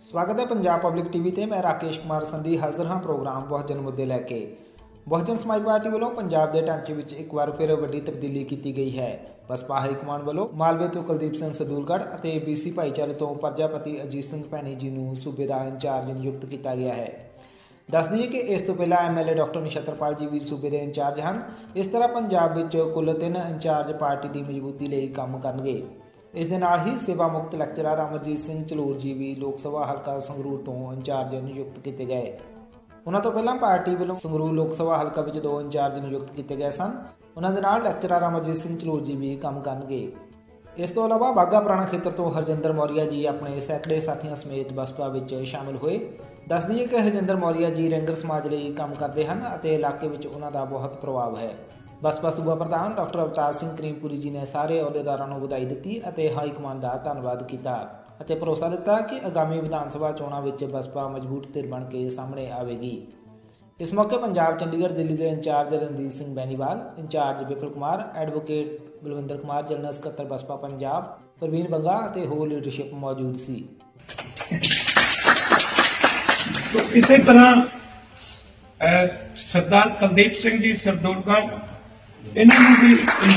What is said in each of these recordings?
ਸਵਾਗਤ ਹੈ Punjab public TV ਤੇ। ਮੈਂ ਰਾਕੇਸ਼ ਕੁਮਾਰ ਸੰਧੀ ਹਾਜ਼ਰ ਹਾਂ ਪ੍ਰੋਗਰਾਮ ਬਹੁਜਨ ਮੁੱਦੇ ਲੈ ਕੇ। ਬਹੁਜਨ ਸਮਾਜ ਪਾਰਟੀ ਵੱਲੋਂ ਪੰਜਾਬ ਦੇ ਢਾਂਚੇ ਵਿੱਚ ਇੱਕ ਵਾਰ ਫਿਰ ਵੱਡੀ ਤਬਦੀਲੀ ਕੀਤੀ ਗਈ ਹੈ। ਬਸਪਾ ਹਾਈ ਕਮਾਂਡ ਵੱਲੋਂ ਮਾਲਵੇ ਤੋਂ ਕੁਲਦੀਪ ਸਿੰਘ ਸਦੂਲਗੜ੍ਹ ਅਤੇ ਬੀਸੀ ਭਾਈਚਾਰੇ ਤੋਂ ਪ੍ਰਜਾਪਤੀ ਅਜੀਤ ਸਿੰਘ ਭੈਣੀ ਜੀ ਨੂੰ ਸੂਬੇ ਦਾ ਇੰਚਾਰਜ ਨਿਯੁਕਤ ਕੀਤਾ ਗਿਆ ਹੈ। ਦੱਸ ਦਈਏ ਕਿ ਇਸ ਤੋਂ ਪਹਿਲਾਂ ਐਮਐਲਏ ਡਾਕਟਰ ਨਛੱਤਰਪਾਲ ਜੀ ਵੀ ਸੂਬੇ ਦੇ ਇੰਚਾਰਜ ਹਨ। ਇਸ ਤਰ੍ਹਾਂ ਪੰਜਾਬ ਵਿੱਚ ਕੁੱਲ ਤਿੰਨ ਇੰਚਾਰਜ ਪਾਰਟੀ ਦੀ ਮਜ਼ਬੂਤੀ ਲਈ ਕੰਮ ਕਰਨਗੇ। ਇਸ ਦੇ ਨਾਲ ਹੀ ਸੇਵਾ ਮੁਕਤ ਲੈਕਚਰਰ ਅਮਰਜੀਤ ਸਿੰਘ ਚਲੂਰ ਜੀ ਵੀ ਲੋਕ ਸਭਾ ਹਲਕਾ ਸੰਗਰੂਰ ਤੋਂ ਇੰਚਾਰਜ ਨਿਯੁਕਤ ਕੀਤੇ ਗਏ। ਉਹਨਾਂ ਤੋਂ ਪਹਿਲਾਂ ਪਾਰਟੀ ਵੱਲੋਂ ਸੰਗਰੂਰ ਲੋਕ ਸਭਾ ਹਲਕਾ ਵਿੱਚ ਦੋ ਇੰਚਾਰਜ ਨਿਯੁਕਤ ਕੀਤੇ ਗਏ ਸਨ। ਉਹਨਾਂ ਦੇ ਨਾਲ ਲੈਕਚਰਰ ਅਮਰਜੀਤ ਸਿੰਘ ਚਲੂਰ ਜੀ ਵੀ ਕੰਮ ਕਰਨਗੇ। ਇਸ ਤੋਂ ਇਲਾਵਾ ਬਾਗਾ ਪੁਰਾਣਾ ਖੇਤਰ ਤੋਂ ਹਰਜਿੰਦਰ ਮੌਰੀਆ ਜੀ ਆਪਣੇ ਸੈਕੜੇ ਸਾਥੀਆਂ ਸਮੇਤ ਬਸਪਾ ਵਿੱਚ ਸ਼ਾਮਿਲ ਹੋਏ। ਦੱਸ ਦਈਏ ਕਿ ਹਰਜਿੰਦਰ ਮੌਰੀਆ ਜੀ ਰੈਂਗਰ ਸਮਾਜ ਲਈ ਕੰਮ ਕਰਦੇ ਹਨ ਅਤੇ ਇਲਾਕੇ ਵਿੱਚ ਉਹਨਾਂ ਦਾ ਬਹੁਤ ਪ੍ਰਭਾਵ ਹੈ। ਬਸਪਾ ਸੂਬਾ ਪ੍ਰਧਾਨ ਡਾਕਟਰ ਅਵਤਾਰ ਸਿੰਘ ਕਰੀਮਪੁਰੀ ਜੀ ਨੇ ਸਾਰੇ ਅਹੁਦੇਦਾਰਾਂ ਨੂੰ ਵਧਾਈ ਦਿੱਤੀ ਅਤੇ ਹਾਈ ਕਮਾਂਡ ਦਾ ਧੰਨਵਾਦ ਕੀਤਾ ਅਤੇ ਭਰੋਸਾ ਦਿੱਤਾ ਕਿ ਆਗਾਮੀ ਵਿਧਾਨ ਸਭਾ ਚੋਣਾਂ ਵਿੱਚ ਬਸਪਾ ਮਜ਼ਬੂਤ ਧਿਰ ਬਣ ਕੇ ਸਾਹਮਣੇ ਆਵੇਗੀ। ਇਸ ਮੌਕੇ ਪੰਜਾਬ, ਚੰਡੀਗੜ੍ਹ, ਦਿੱਲੀ ਦੇ incharge Ranjit Singh Beniwal, incharge Vipal Kumar, advocate Balwinder Kumar, general ਸਕੱਤਰ ਬਸਪਾ ਪੰਜਾਬ, ਪ੍ਰਵੀਨ ਬੰਗਾ ਅਤੇ ਹੋਰ ਲੀਡਰਸ਼ਿਪ ਮੌਜੂਦ ਸੀ। ਇਸੇ ਤਰ੍ਹਾਂ ਸਰਦਾਰ ਕੁਲਦੀਪ ਸਿੰਘ ਜੀ, ਸਰਦੂਲਗੜ੍ਹ ਇਹਨਾਂ ਨੂੰ ਵੀ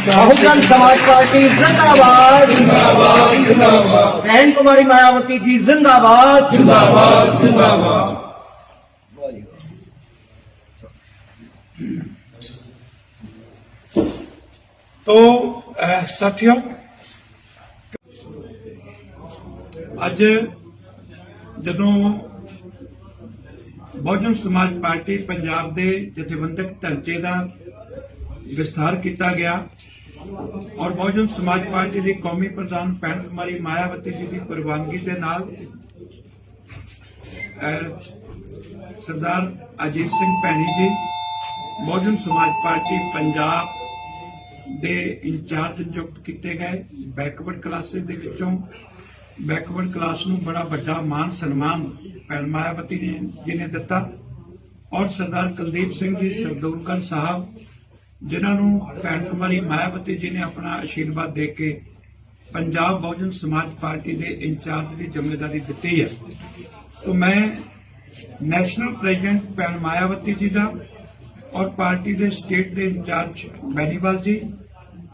ਬਹੁਜਨ ਸਮਾਜ ਪਾਰਟੀ ਜ਼ਿੰਦਾਬਾਦ। ਜ਼ਿੰਦਾਬਾਦ ਜ਼ਿੰਦਾਬਾਦ ਬਹਿਨ ਕੁਮਾਰੀ ਮਾਇਆਵਤੀ ਜੀ ਜ਼ਿੰਦਾਬਾਦ। ਜ਼ਿੰਦਾਬਾਦ ਜ਼ਿੰਦਾਬਾਦ। ਤੋ ਸਾਥੀਓ ਅੱਜ ਜਦੋਂ ਬਹੁਜਨ ਸਮਾਜ ਪਾਰਟੀ ਪੰਜਾਬ ਦੇ ਜਥੇਬੰਦਕ ਢਾਂਚੇ ਦਾ ਵਿਸਥਾਰ ਕੀਤਾ ਗਿਆ ਔਰ ਬਹੁਜਨ ਸਮਾਜ ਪਾਰਟੀ ਦੀ ਕੌਮੀ ਪ੍ਰਧਾਨ ਭੈਣ ਕੁਮਾਰੀ ਮਾਇਆਵਤੀ ਜੀ ਦੀ ਪ੍ਰਵਾਨਗੀ ਦੇ ਨਾਲ ਸਰਦਾਰ ਅਜੀਤ ਸਿੰਘ ਭੈਣੀ ਜੀ, ਬਹੁਜਨ ਸਮਾਜ ਪਾਰਟੀ ਪੰਜਾਬ ਦੇ ਇੰਚਾਰਜ ਨਿਯੁਕਤ ਕੀਤੇ ਗਏ ਬੈਕਵਰਡ ਕਲਾਸਿਸ ਦੇ ਵਿੱਚੋਂ, ਬੈਕਵਰਡ ਕਲਾਸ ਨੂੰ ਬੜਾ ਵੱਡਾ ਮਾਨ ਸਨਮਾਨ ਭੈਣ ਮਾਇਆਵਤੀ ਜੀ ਨੇ ਦਿੱਤਾ ਔਰ ਸਰਦਾਰ ਕੁਲਦੀਪ ਸਿੰਘ ਜੀ, ਸਰਦੂਲਕਰ ਸਾਹਿਬ ਜਿਨ੍ਹਾਂ ਨੂੰ ਭੈਣ ਕੁਮਾਰੀ ਮਾਇਆਵਤੀ ਜੀ ਨੇ ਆਪਣਾ ਆਸ਼ੀਰਵਾਦ ਦੇ ਕੇ ਪੰਜਾਬ ਬਹੁਜਨ ਸਮਾਜ ਪਾਰਟੀ ਦੇ ਇੰਚਾਰਜ ਦੀ ਜ਼ਿੰਮੇਵਾਰੀ ਦਿੱਤੀ ਹੈ। तो मैं ਨੈਸ਼ਨਲ ਪ੍ਰੈਜ਼ੀਡੈਂਟ ਭੈਣ ਮਾਇਆਵਤੀ ਜੀ ਦਾ ਔਰ ਪਾਰਟੀ ਦੇ ਸਟੇਟ ਦੇ ਇੰਚਾਰਜ ਬੈਨੀਵਾਲ ਜੀ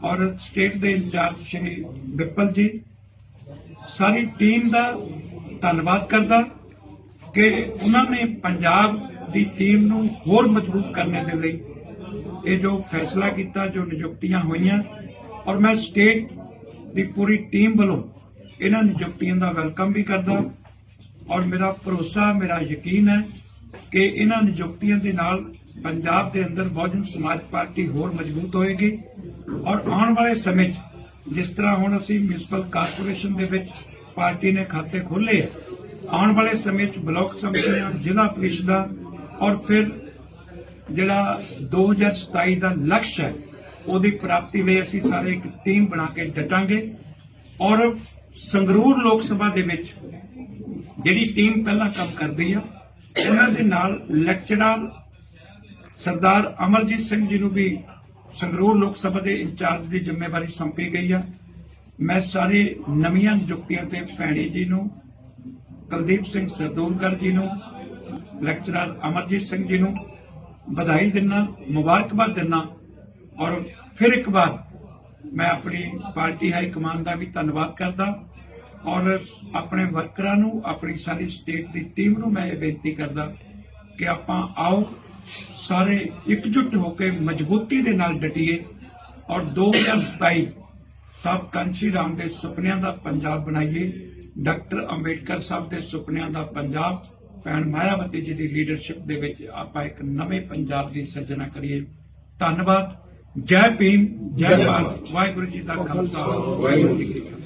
ਔਰ ਸਟੇਟ ਦੇ ਇੰਚਾਰਜ ਸ਼੍ਰੀ ਬਿਪਲ ਜੀ, ਸਾਰੀ ਟੀਮ ਦਾ ਧੰਨਵਾਦ ਕਰਦਾ ਕਿ ਉਹਨਾਂ ਨੇ ਪੰਜਾਬ ਦੀ ਟੀਮ ਨੂੰ ਹੋਰ ਮਜ਼ਬੂਤ ਕਰਨ ਦੇ ਲਈ ਇਹ ਜੋ ਫੈਸਲਾ ਕੀਤਾ, ਜੋ ਨਿਯੁਕਤੀਆਂ ਹੋਈਆਂ, ਔਰ ਮੈਂ ਸਟੇਟ ਦੀ ਪੂਰੀ ਟੀਮ ਵੱਲੋਂ ਇਹਨਾਂ ਨਿਯੁਕਤੀਆਂ ਦਾ ਵੈਲਕਮ ਵੀ ਕਰਦਾ ਔਰ ਮੇਰਾ ਭਰੋਸਾ, ਮੇਰਾ ਯਕੀਨ ਹੈ ਕਿ ਇਹਨਾਂ ਨਿਯੁਕਤੀਆਂ ਦੇ ਨਾਲ ਪੰਜਾਬ ਦੇ ਅੰਦਰ ਬਹੁਜਨ ਸਮਾਜ ਪਾਰਟੀ ਹੋਰ ਮਜ਼ਬੂਤ ਹੋਏਗੀ। ਔਰ ਆਉਣ ਵਾਲੇ ਸਮੇਂ 'ਚ ਜਿਸ ਤਰ੍ਹਾਂ ਹੁਣ ਅਸੀਂ ਮਿਊਨਿਸਪਲ ਕਾਰਪੋਰੇਸ਼ਨ ਦੇ ਵਿੱਚ ਪਾਰਟੀ ਨੇ ਖਾਤੇ ਖੋਲੇ ਆਉਣ ਵਾਲੇ ਸਮੇਂ 'ਚ ਬਲਾਕ ਸਮਿਤੀਆਂ ਜ਼ਿਲ੍ਹਾ ਪ੍ਰੀਸ਼ਦਾਂ ਔਰ ਫਿਰ ਜਿਹੜਾ 2027 ਦਾ ਲਕਸ਼ ਹੈ, ਉਹਦੀ ਪ੍ਰਾਪਤੀ ਲਈ ਅਸੀਂ ਸਾਰੇ ਇੱਕ ਟੀਮ ਬਣਾ ਕੇ ਡਟਾਂਗੇ ਔਰ ਸੰਗਰੂਰ ਲੋਕ ਸਭਾ ਦੇ ਵਿੱਚ ਜਿਹੜੀ ਟੀਮ ਪਹਿਲਾਂ ਕੰਮ ਕਰਦੀ ਆ, ਉਹਨਾਂ ਦੇ ਨਾਲ ਲੈਕਚਰਰ ਸਰਦਾਰ ਅਮਰਜੀਤ ਸਿੰਘ ਜੀ ਨੂੰ ਵੀ ਸੰਗਰੂਰ ਲੋਕ ਸਭਾ ਦੇ ਇੰਚਾਰਜ ਦੀ ਜ਼ਿੰਮੇਵਾਰੀ ਸੌਂਪੀ ਗਈ ਆ। ਮੈਂ ਸਾਰੇ ਨਵੀਆਂ ਨਿਯੁਕਤੀਆਂ ਤੇ ਭੈਣੀ ਜੀ ਨੂੰ, ਕੁਲਦੀਪ ਸਿੰਘ ਸਰਦੂਲਕਰ ਜੀ ਨੂੰ, ਲੈਕਚਰਰ ਅਮਰਜੀਤ ਸਿੰਘ ਜੀ ਨੂੰ ਵਧਾਈ ਦਿੰਨਾ, ਮੁਬਾਰਕਬਾਦ ਦਿੰਨਾ ਔਰ ਫਿਰ ਇੱਕ ਵਾਰ ਮੈਂ ਆਪਣੀ ਪਾਰਟੀ ਹਾਈ ਕਮਾਂਡ ਦਾ ਵੀ ਧੰਨਵਾਦ ਕਰਦਾ ਔਰ ਆਪਣੇ ਵਰਕਰਾਂ ਨੂੰ, ਆਪਣੀ ਸਾਰੀ ਸਟੇਟ ਦੀ ਟੀਮ ਨੂੰ ਮੈਂ ਇਹ ਬੇਨਤੀ ਕਰਦਾ ਕਿ ਆਪਾਂ ਆਓ, ਸਾਰੇ ਇਕਜੁੱਟ ਹੋ ਕੇ ਮਜ਼ਬੂਤੀ ਦੇ ਨਾਲ ਡਟੀਏ ਔਰ 2027 ਸਭ ਕਾਂਚੀ ਰਾਮ ਦੇ ਸੁਪਨਿਆਂ ਦਾ ਪੰਜਾਬ ਬਣਾਈਏ, ਡਾਕਟਰ ਅੰਬੇਡਕਰ ਸਾਹਿਬ ਦੇ ਸੁਪਨਿਆਂ ਦਾ ਪੰਜਾਬ ਭੈਣ ਮਾਇਆਵਤੀ ਜੀ ਦੀ ਲੀਡਰਸ਼ਿਪ ਦੇ ਵਿੱਚ ਆਪਾਂ ਇੱਕ ਨਵੇਂ ਪੰਜਾਬ ਦੀ ਸਿਰਜਣਾ ਕਰੀਏ। ਧੰਨਵਾਦ। ਜੈ ਭੀਮ ਜੈ ਭਾਰਤ। ਵਾਹਿਗੁਰੂ ਜੀ ਦਾ ਖਾਲਸਾ। ਵਾਹਿਗੁਰੂ ਜੀ ਕੀ ਫਤਿਹ।